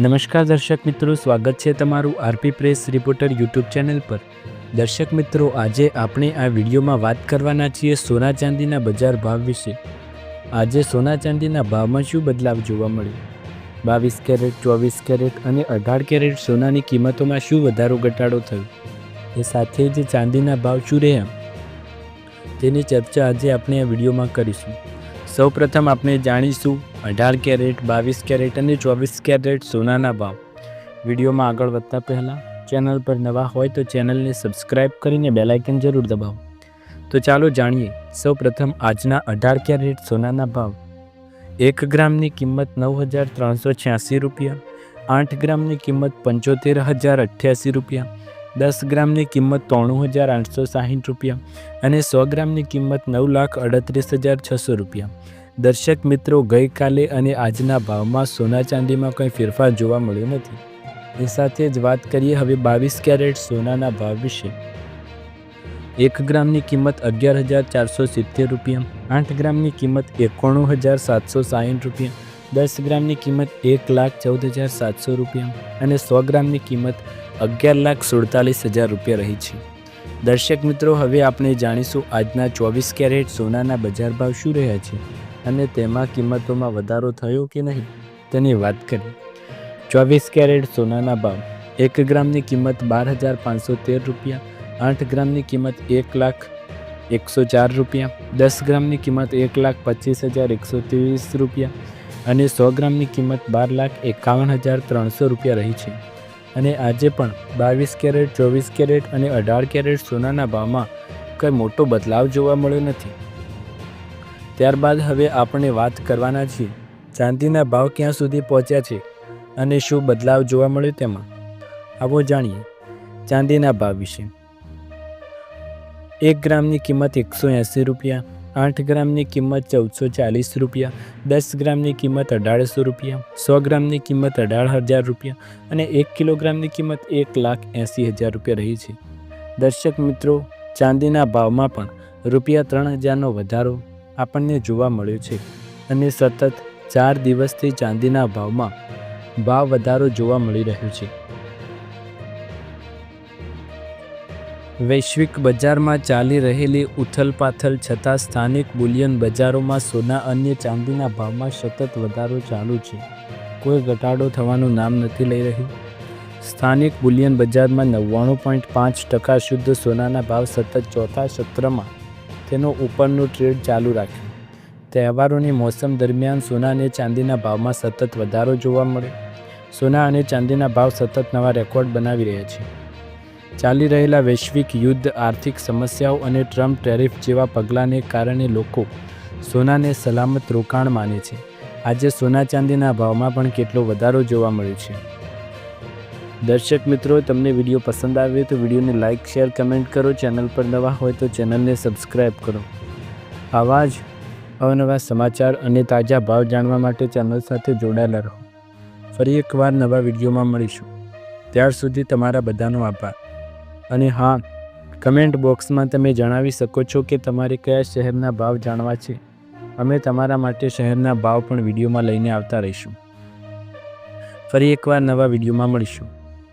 નમસ્કાર દર્શક મિત્રો, સ્વાગત છે તમારું RP press reporter YouTube channel પર. દર્શક મિત્રો, આજે આપણે આ વિડીયોમાં વાત કરવાના છીએ સોના ચાંદીના બજાર ભાવ વિશે. આજે સોના ચાંદીના ભાવમાં શું બદલાવ જોવા મળ્યો? બાવીસ કેરેટ, ચોવીસ કેરેટ અને અઢાર કેરેટ સોનાની કિંમતોમાં શું વધારો ઘટાડો થયો? એ સાથે જ ચાંદીના ભાવ શું રહ્યા? તેની ચર્ચા આજે આપણે આ વિડીયોમાં કરીશું. સૌપ્રથમ આપણે જાણીશું અઢાર કેરેટ, બાવીસ કેરેટ અને ચોવીસ કેરેટ સોનાના ભાવ. વિડીયોમાં આગળ વધતા પહેલાં ચેનલ પર નવા હોય તો ચેનલને સબસ્ક્રાઈબ કરીને બેલાઇકન જરૂર દબાવો. તો ચાલો જાણીએ સૌપ્રથમ આજના અઢાર કેરેટ સોનાના ભાવ. એક ગ્રામની કિંમત નવ હજાર ત્રણસો છ્યાસી રૂપિયા, આઠ ગ્રામની કિંમત પંચોતેર હજાર અઠ્યાસી રૂપિયા, દસ ગ્રામની કિંમત ત્રણું હજાર આઠસો સાહીઠ રૂપિયા અને સો ગ્રામની કિંમત નવ લાખ અડત્રીસ હજાર છસો રૂપિયા. દર્શક મિત્રો ગઈકાલે અને આજના ભાવમાં સોના ચાંદીમાં કંઈ ફેરફાર જોવા મળ્યો નથી. એ સાથે જ વાત કરીએ હવે બાવીસ કેરેટ સોનાના ભાવ વિશે. એક ગ્રામની કિંમત અગિયાર હજાર ચારસો સિત્તેર રૂપિયા, આઠ ગ્રામની કિંમત એકોણું હજાર સાતસો સાહીઠ રૂપિયા, દસ ગ્રામની કિંમત એક લાખ ચૌદ હજાર સાતસો રૂપિયા અને સો ગ્રામની કિંમત અગિયાર લાખ સુડતાલીસ હજાર રૂપિયા રહી છે. દર્શક મિત્રો, હવે આપણે જાણીશું આજના ચોવીસ કેરેટ સોનાના બજાર ભાવ શું રહ્યા છે. અને તેમાં કિંમતોમાં વધારો થયો કે નહીં, તેની વાત કરીએ. ચોવીસ કેરેટ સોનાના ભાવ, એક ગ્રામની કિંમત બાર હજાર પાંચસો તેર રૂપિયા, આઠ ગ્રામની કિંમત એક લાખ એકસો ચાર રૂપિયા, દસ ગ્રામની કિંમત એક લાખ પચીસ હજાર એકસો ત્રીસ રૂપિયા અને સો ગ્રામની કિંમત બાર લાખ એકાવન હજાર ત્રણસો રૂપિયા રહી છે. અને આજે પણ બાવીસ કેરેટ, ચોવીસ કેરેટ અને અઢાર કેરેટ સોનાના ભાવમાં કંઈ મોટો બદલાવ જોવા મળ્યો નથી. ત્યારબાદ હવે આપણે વાત કરવાના છીએ ચાંદીના ભાવ ક્યાં સુધી પહોંચ્યા છે અને શું બદલાવ જોવા મળ્યો તેમાં? આવો જાણીએ ચાંદીના ભાવ વિશે. એક ગ્રામની કિંમત એકસો એંસી રૂપિયા, આઠ ગ્રામની કિંમત ચૌદસો ચાલીસ રૂપિયા, દસ ગ્રામની કિંમત અઢારસો રૂપિયા, સો ગ્રામની કિંમત અઢાર હજાર રૂપિયા અને એક કિલોગ્રામની કિંમત એક લાખ એંસી હજાર રૂપિયા રહી છે. દર્શક મિત્રો, ચાંદીના ભાવમાં પણ રૂપિયા ત્રણ હજારનો વધારો આપણને જોવા મળ્યો છે અને સતત ચાર દિવસથી ચાંદીના ભાવમાં ભાવ વધારો જોવા મળી રહ્યો છે. વૈશ્વિક બજારમાં ચાલી રહેલી ઉથલપાથલ છતાં સ્થાનિક બુલિયન બજારોમાં સોના અન્ય ચાંદીના ભાવમાં સતત વધારો ચાલુ છે. કોઈ ઘટાડો થવાનું નામ નથી લઈ રહ્યું. સ્થાનિક બુલિયન બજારમાં નવ્વાણું પોઈન્ટ પાંચ ટકા શુદ્ધ સોનાના ભાવ સતત ચોથા સત્રમાં તેનો ઉપરનો ટ્રેડ ચાલુ રાખ્યો. તહેવારોની મોસમ દરમિયાન સોના અને ચાંદીના ભાવમાં સતત વધારો જોવા મળ્યો સોના અને ચાંદીના ભાવ સતત નવા રેકોર્ડ બનાવી રહ્યા છે. ચાલી રહેલા વૈશ્વિક યુદ્ધ, આર્થિક સમસ્યાઓ અને ટ્રમ્પ ટેરિફ જેવા પગલાંને કારણે લોકો સોનાને સલામત રોકાણ માને છે. આજે સોના ચાંદીના ભાવમાં પણ કેટલો વધારો જોવા મળ્યો છે. દર્શક મિત્રો, તમને વીડિયો પસંદ આવે તો વિડીયોને લાઇક, શેર, કમેન્ટ કરો. ચેનલ પર નવા હોય તો ચેનલને સબસ્ક્રાઈબ કરો. આવા જ અવનવા સમાચાર અને તાજા ભાવ જાણવા માટે ચેનલ સાથે જોડાયેલા રહો. ફરી એકવાર નવા વિડીયોમાં મળીશું. ત્યાર સુધી તમારા બધાનો આભાર. અને હા, કમેન્ટ બોક્સમાં તમે જણાવી શકો છો કે તમારે કયા શહેરના ભાવ જાણવા છે. અમે તમારા માટે શહેરના ભાવ પણ વિડીયોમાં લઈને આવતા રહીશું. ફરી એકવાર નવા વિડીયોમાં મળીશું.